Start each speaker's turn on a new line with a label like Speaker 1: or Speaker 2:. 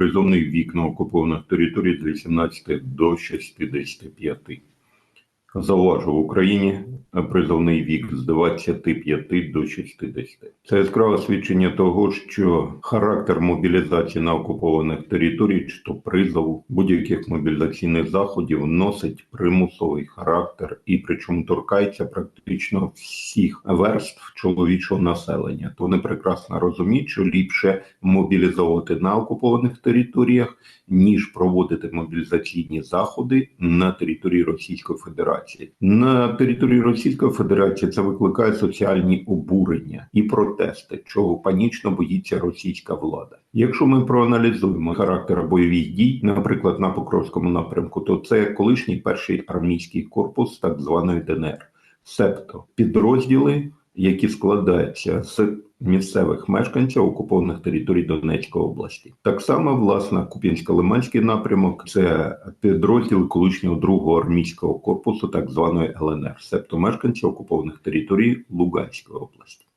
Speaker 1: Призовний вік на окупованих територіях з 18 до 65. Зауважу, в Україні призовний вік з 25 до 60. Це яскраве свідчення того, що характер мобілізації на окупованих територіях, чи то призову будь-яких мобілізаційних заходів носить примусовий характер і причому торкається практично всіх верств чоловічого населення. То вони прекрасно розуміють, що ліпше мобілізовувати на окупованих територіях, ніж проводити мобілізаційні заходи на території Російської Федерації. На території Російської Федерації це викликає соціальні обурення і протести, чого панічно боїться російська влада. Якщо ми проаналізуємо характер бойових дій, наприклад, на Покровському напрямку, то це колишній перший армійський корпус так званої ДНР, себто підрозділи, які складаються з місцевих мешканців окупованих територій Донецької області. Так само, власне, Куп'янсько-Лиманський напрямок це підрозділ колишнього другого армійського корпусу, так званої ЛНР, себто мешканців окупованих територій Луганської області.